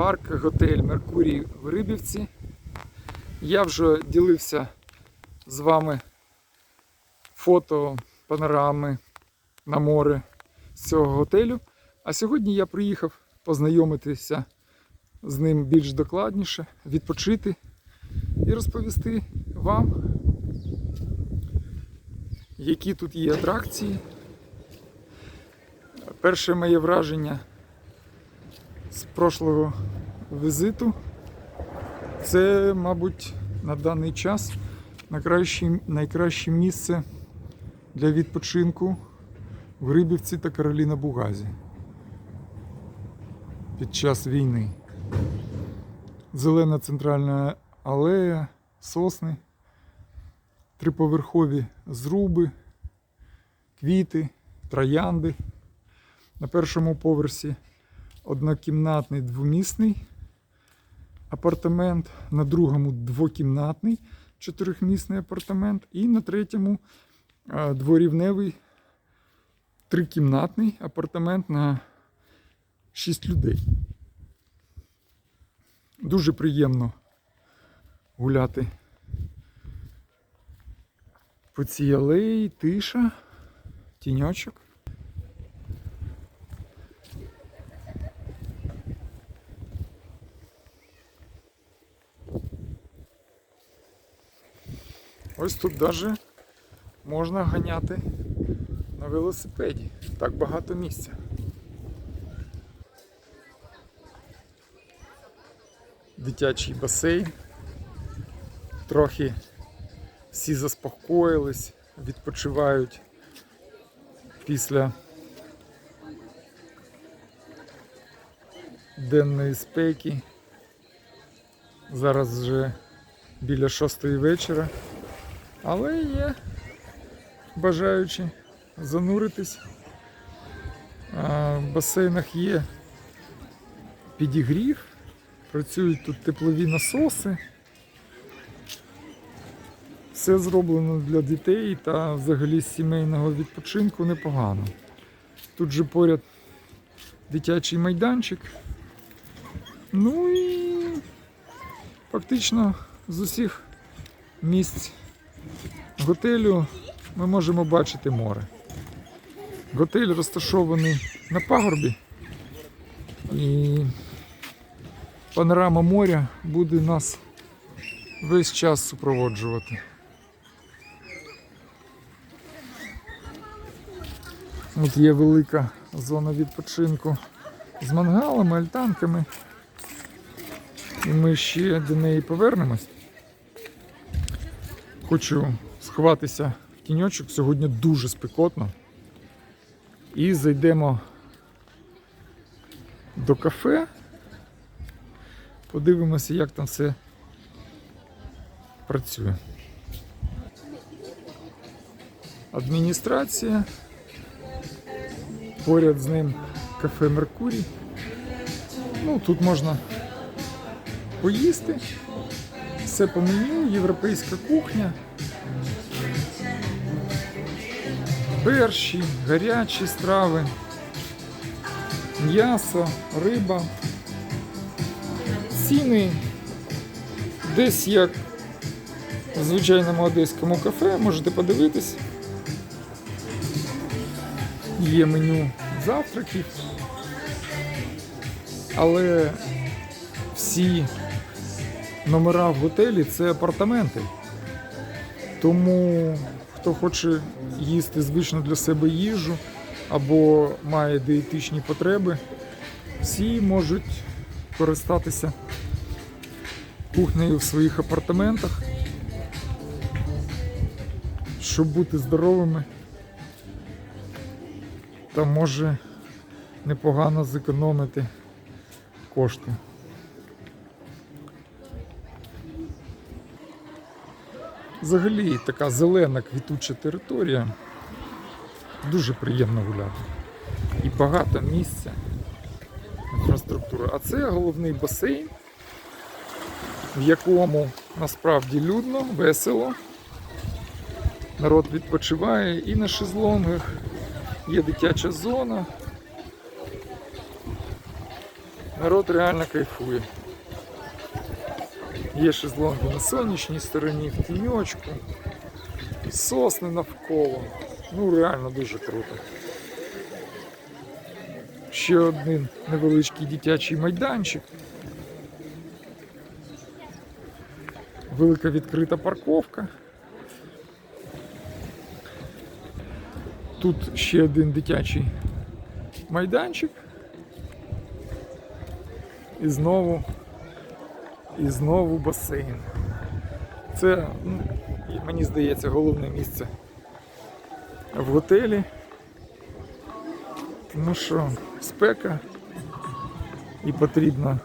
парк, готель Меркурій в Рибівці. Я вже ділився з вами фото панорами на море з цього готелю. А сьогодні я приїхав познайомитися з ним більш докладніше, відпочити і розповісти вам, які тут є атракції. Перше моє враження з прошлого візиту це, мабуть, на даний час найкраще, найкраще місце для відпочинку в Рибівці та Кароліна Бугазі під час війни. Зелена центральна алея, сосни, триповерхові зруби, квіти, троянди. На першому поверсі однокімнатний двомісний апартамент, на другому двокімнатний чотирьохмісний апартамент, і на третьому е, дворівневий трикімнатний апартамент на 6 людей. Дуже приємно гуляти по цій алеї, тиша, тіньочок. Ось тут навіть можна ганяти на велосипеді. Так багато місця. Дитячий басейн. Трохи всі заспокоїлись, відпочивають після денної спеки. Зараз вже біля шостої вечора. Але є бажаючі зануритись. В басейнах є підігрів, працюють тут теплові насоси. Все зроблено для дітей та взагалі сімейного відпочинку непогано. Тут же поряд дитячий майданчик. Ну і фактично з усіх місць готелю ми можемо бачити море. Готель розташований на пагорбі і панорама моря буде нас весь час супроводжувати. От є велика зона відпочинку з мангалами, альтанками. І ми ще до неї повернемось. Хочу сховатися в тіньочок, сьогодні дуже спекотно. І зайдемо до кафе. Подивимося, як там все працює. Адміністрація. Поряд з ним кафе Меркурій. Ну, тут можна поїсти. Все по меню, європейська кухня. Перші, гарячі страви, м'ясо, риба. Ціни десь як в звичайному одеському кафе, можете подивитись. Є меню завтраків. Але всі номера в готелі це апартаменти. Тому хто хоче їсти звично для себе їжу або має дієтичні потреби, всі можуть користатися кухнею в своїх апартаментах, щоб бути здоровими та може непогано зекономити кошти. Взагалі така зелена квітуча територія. Дуже приємно гуляти. І багато місця. Інфраструктура. А це головний басейн, в якому насправді людно, весело. Народ відпочиває і на шезлонгах, є дитяча зона. Народ реально кайфує. Є шезлонги на сонячній стороні, в тіньочку, сосни навколо. Ну реально дуже круто. Ще один невеличкий дитячий майданчик. Велика відкрита парковка. Тут ще один дитячий майданчик. І знову, і знову басейн. Це, ну, мені здається, головне місце в готелі. Тому що спека і потрібно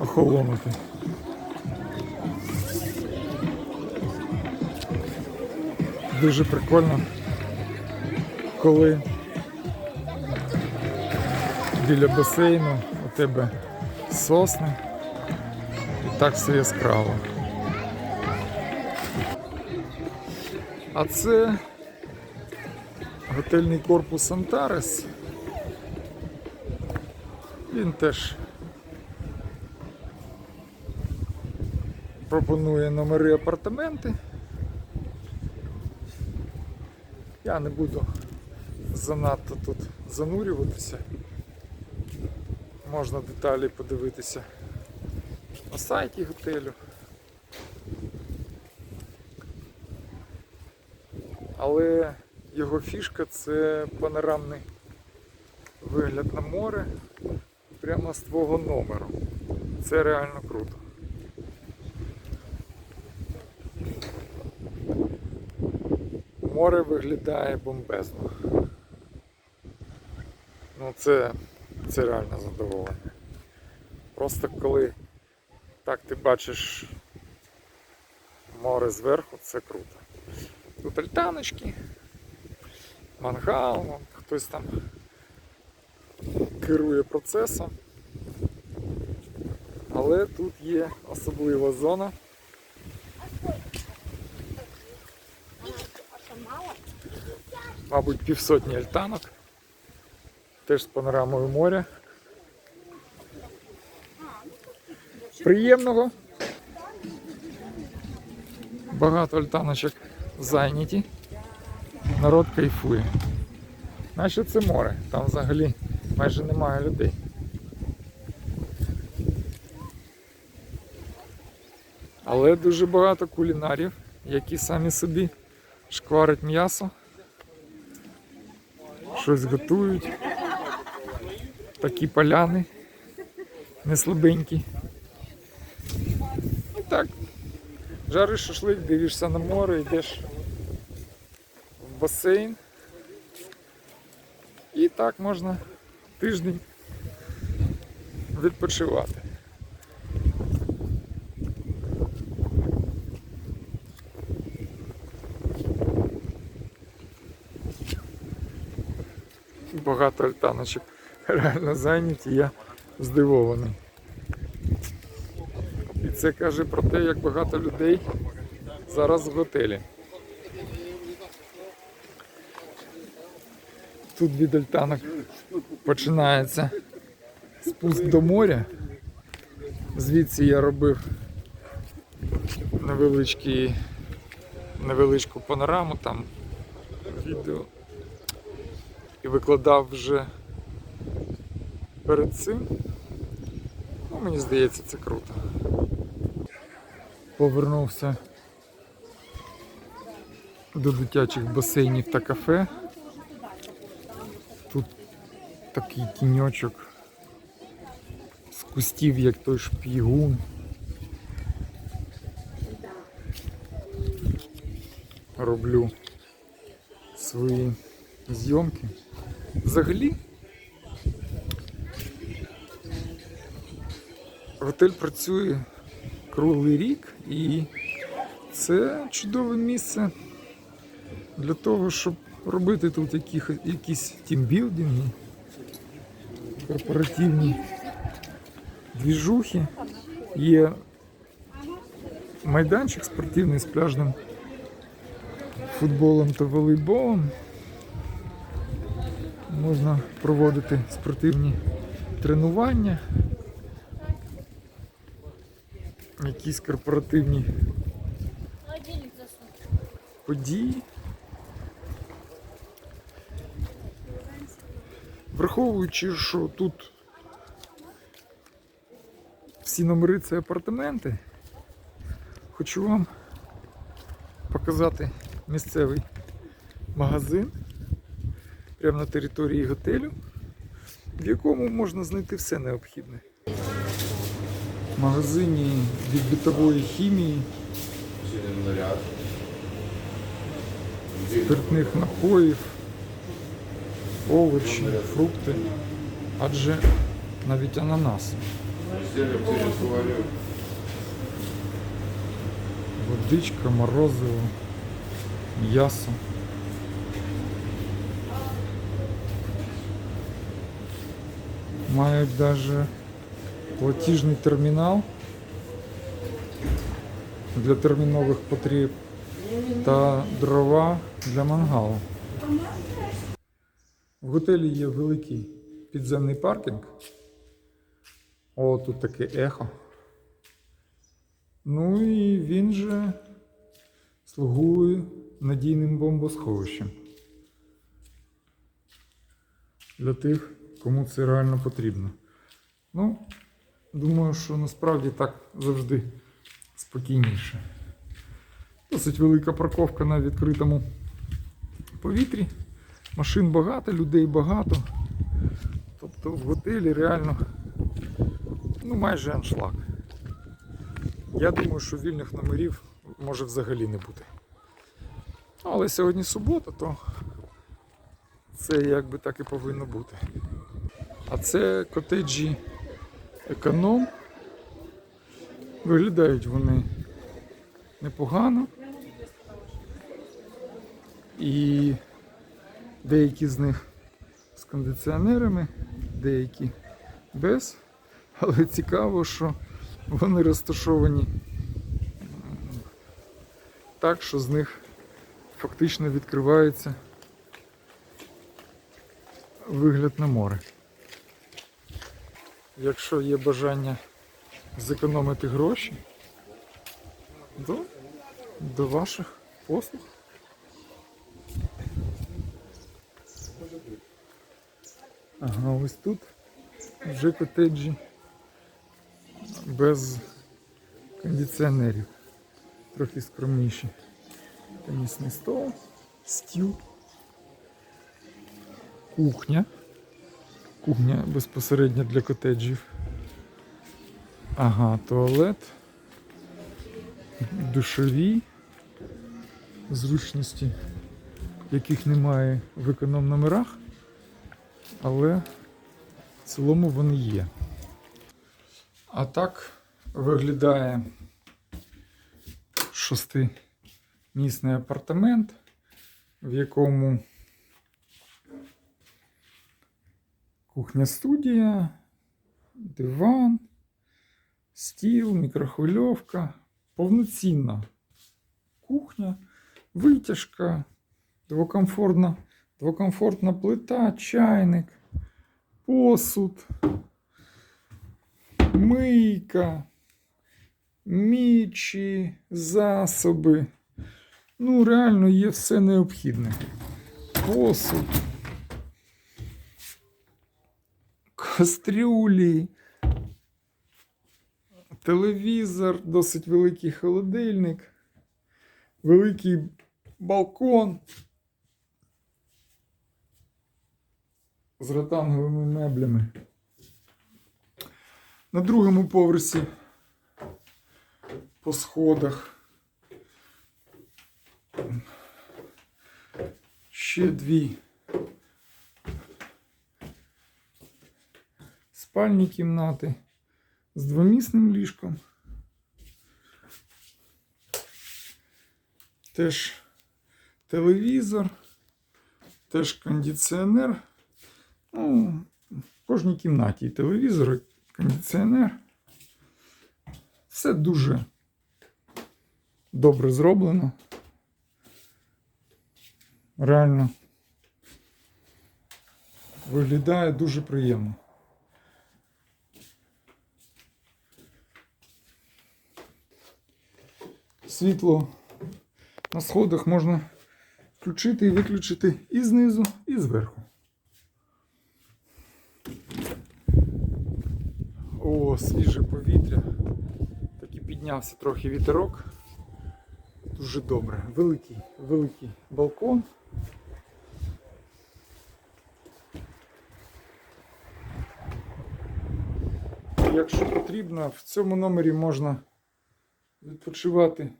охолонути. Дуже прикольно, коли біля басейну у тебе сосни так все яскраво. А це готельний корпус Антарес. Він теж пропонує номери апартаменти. Я не буду занадто тут занурюватися. Можна деталі подивитися на сайті готелю. Але його фішка це панорамний вигляд на море прямо з твого номеру. Це реально круто. Море виглядає бомбезно. Ну це, це реально задоволення. Просто коли так ти бачиш море зверху, це круто. Тут альтаночки, мангал, хтось там керує процесом. Але тут є особлива зона. Мабуть, півсотні альтанок. Теж з панорамою моря. Приємного. Багато альтаночок зайняті. Народ кайфує. Наче це море, там взагалі майже немає людей. Але дуже багато кулінарів, які самі собі шкварять м'ясо, щось готують. Такі поляни не слабенькі. Так, жариш шашлик, дивишся на море, йдеш в басейн. І так можна тиждень відпочивати. Багато альтаночок реально зайняті, я здивований. Це каже про те, як багато людей зараз в готелі. Тут від альтанок починається спуск до моря. Звідси я робив невеличкий, невеличку панораму там відео і викладав вже перед цим. Ну, мені здається, це круто. Повернувся до дитячих басейнів та кафе. Тут такий тіньочок з кустів, як той шпігун. Роблю свої зйомки. Взагалі готель працює круглий рік і це чудове місце для того, щоб робити тут яких, якісь тімбілдинги, корпоративні двіжухи. Є майданчик спортивний з пляжним футболом та волейболом. Можна проводити спортивні тренування, якісь корпоративні події. Враховуючи, що тут всі номери це апартаменти, хочу вам показати місцевий магазин прямо на території готелю, в якому можна знайти все необхідне. В магазині від бітової хімії, спиртних напоїв, овочі, фрукти, адже навіть ананас, водичка, морозиво, м'ясо. Мають навіть платіжний термінал для термінових потреб та дрова для мангалу. В готелі є великий підземний паркінг. О, тут таке ехо. Ну і він же слугує надійним бомбосховищем. Для тих, кому це реально потрібно. Ну, думаю, що насправді так завжди спокійніше. Досить велика парковка на відкритому повітрі. Машин багато, людей багато. Тобто в готелі реально ну, майже аншлаг. Я думаю, що вільних номерів може взагалі не бути. Але сьогодні субота, то це якби так і повинно бути. А це котеджі економ. Виглядають вони непогано. І деякі з них з кондиціонерами, деякі без. Але цікаво, що вони розташовані так, що з них фактично відкривається вигляд на море. Якщо є бажання зекономити гроші, то до ваших послуг. Ага, ось тут вже котеджі без кондиціонерів. Трохи скромніші. Тенісний стол, стіл, кухня. Кухня безпосередньо для котеджів. Ага, туалет, душові, зручності, яких немає в економ номерах, але в цілому вони є. А так виглядає шестимісний апартамент, в якому кухня-студія, диван, стіл, мікрохвильовка, повноцінна кухня, витяжка, двокомфортна, двокомфортна плита, чайник, посуд, мийка, мічі, засоби. Ну, реально є все необхідне. Посуд. Кастрюлі, телевізор, досить великий холодильник, великий балкон з ротанговими меблями. На другому поверсі по сходах ще дві спальні кімнати з двомісним ліжком. Теж телевізор, теж кондиціонер. Ну, в кожній кімнаті і телевізор, і кондиціонер. Все дуже добре зроблено. Реально виглядає дуже приємно. Світло на сходах можна включити і виключити і знизу, і зверху. О, свіже повітря. Так і піднявся трохи вітерок. Дуже добре. Великий, великий балкон. Якщо потрібно, в цьому номері можна відпочивати.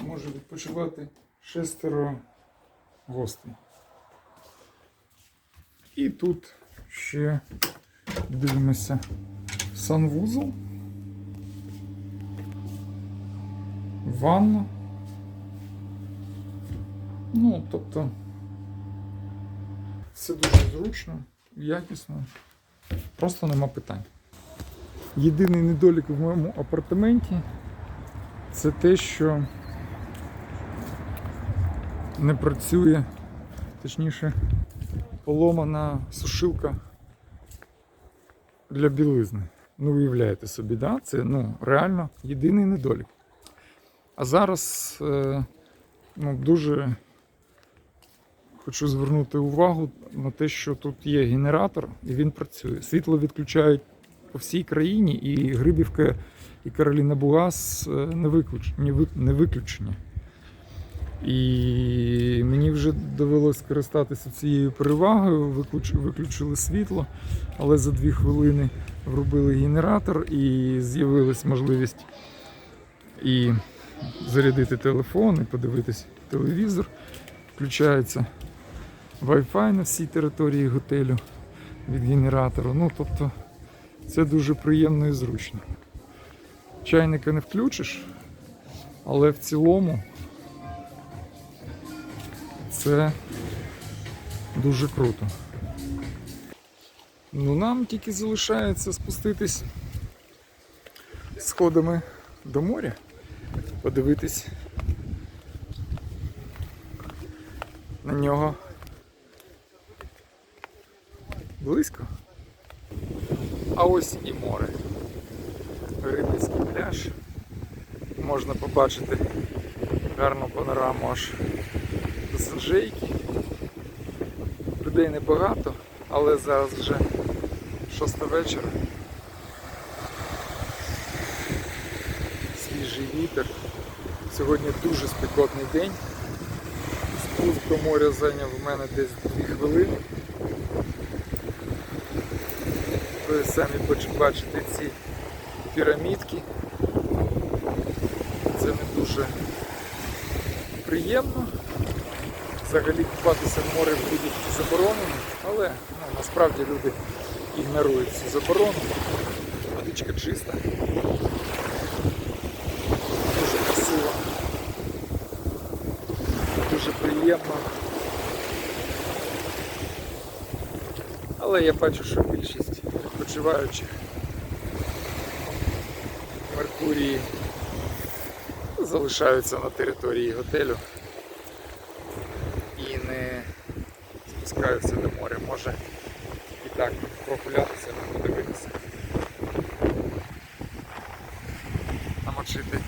Може відпочивати шестеро гостей. І тут ще дивимося санвузол, ванна. Ну, тобто, все дуже зручно, якісно. Просто нема питань. Єдиний недолік в моєму апартаменті це те, що не працює, точніше, поломана сушилка для білизни. Ну, уявляєте собі, да? це ну, реально єдиний недолік. А зараз е, ну, дуже хочу звернути увагу на те, що тут є генератор і він працює. Світло відключають по всій країні, і Грибівка і Кароліна Бугас е, не виключ- не ви- не виключення. І мені вже довелося скористатися цією перевагою, виключили світло, але за дві хвилини врубили генератор і з'явилась можливість і зарядити телефон, і подивитись телевізор. Включається Wi-Fi на всій території готелю від генератора. Ну, тобто, це дуже приємно і зручно. Чайника не включиш, але в цілому це дуже круто. Ну, нам тільки залишається спуститись сходами до моря, подивитись на нього близько. А ось і море. Рибницький пляж. Можна побачити гарну панораму аж Санжейки. Людей небагато, але зараз вже шоста вечора. Свіжий вітер. Сьогодні дуже спекотний день. Спуск до моря зайняв у мене десь 2 хвилини. Ви самі бачите ці пірамідки. Це не дуже приємно. Взагалі купатися в море буде заборонено, але ну, насправді люди ігнорують цю заборону. Водичка чиста. Дуже красиво. Дуже приємно. Але я бачу, що більшість відпочиваючих Меркурії залишаються на території готелю і не спускаються до моря. Може і так прогулятися, подивитися. Намочити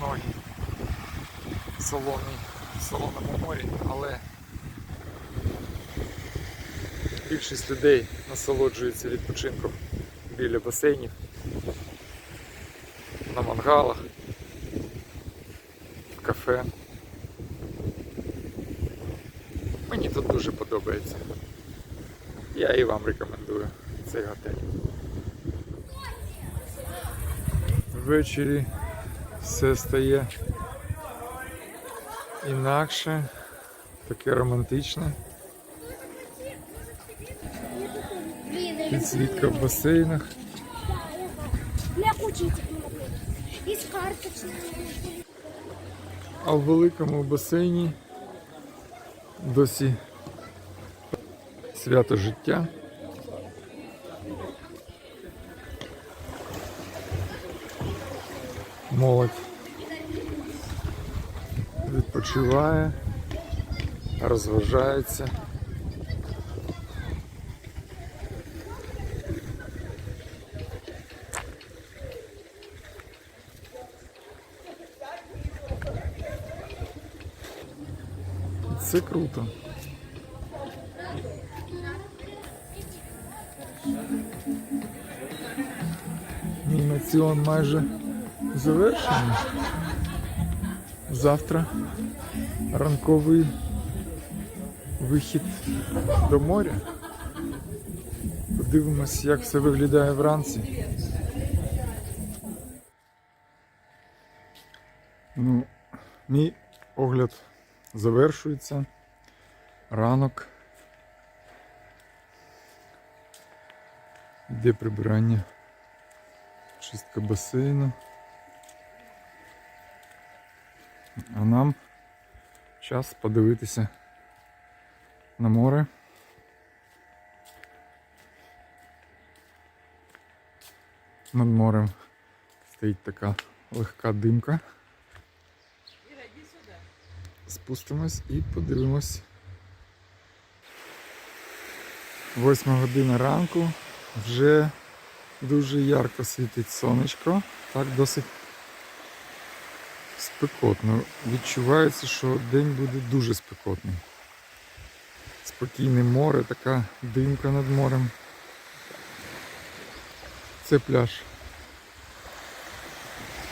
ноги в солоній, в солоному морі, але більшість людей насолоджується відпочинком біля басейнів, на мангалах, в кафе. Мені тут дуже подобається. Я і вам рекомендую цей готель. Ввечері все стає інакше, таке романтичне. Підсвітка в басейнах. А в великому басейні досі свято життя. Молодь відпочиває, розважається. Це круто. Мінаціон майже завершений. Завтра ранковий вихід до моря. Подивимось, як все виглядає вранці. Ну, мій огляд завершується. Ранок. Йде прибирання. Чистка басейну. А нам час подивитися на море. Над морем стоїть така легка димка. Спустимось і подивимось. Восьма година ранку. Вже дуже ярко світить сонечко. Так досить спекотно. Відчувається, що день буде дуже спекотний. Спокійне море, така димка над морем. Це пляж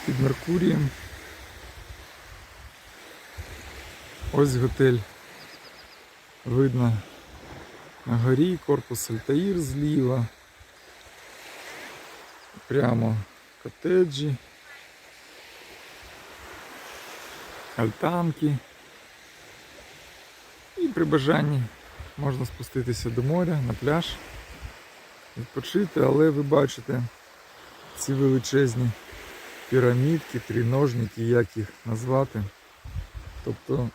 під Меркурієм. Ось готель. Видно на горі корпус Альтаїр зліва. Прямо котеджі. Альтанки. І при бажанні можна спуститися до моря на пляж, відпочити, але ви бачите ці величезні пірамідки, триножники, як їх назвати. Тобто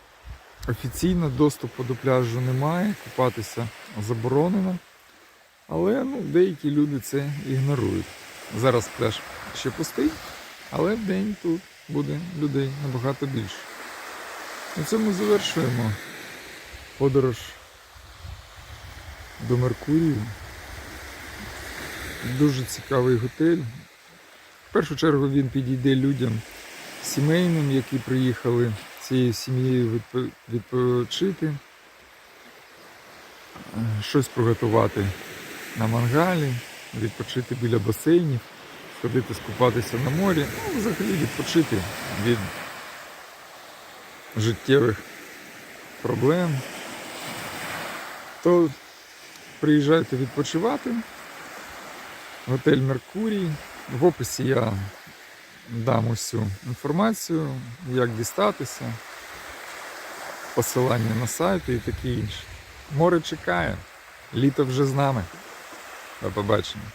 офіційно доступу до пляжу немає, купатися заборонено. Але ну, деякі люди це ігнорують. Зараз пляж ще пустий, але в день тут буде людей набагато більше. На цьому завершуємо подорож до Меркурію. Дуже цікавий готель. В першу чергу він підійде людям сімейним, які приїхали цією сім'єю відпочити, е, щось приготувати на мангалі, відпочити біля басейнів, сходити скупатися на морі, ну, взагалі відпочити від життєвих проблем. То приїжджайте відпочивати. Готель Меркурій. В описі я дам усю інформацію, як дістатися, посилання на сайти і таке інше. Море чекає. Літо вже з нами. До побачення.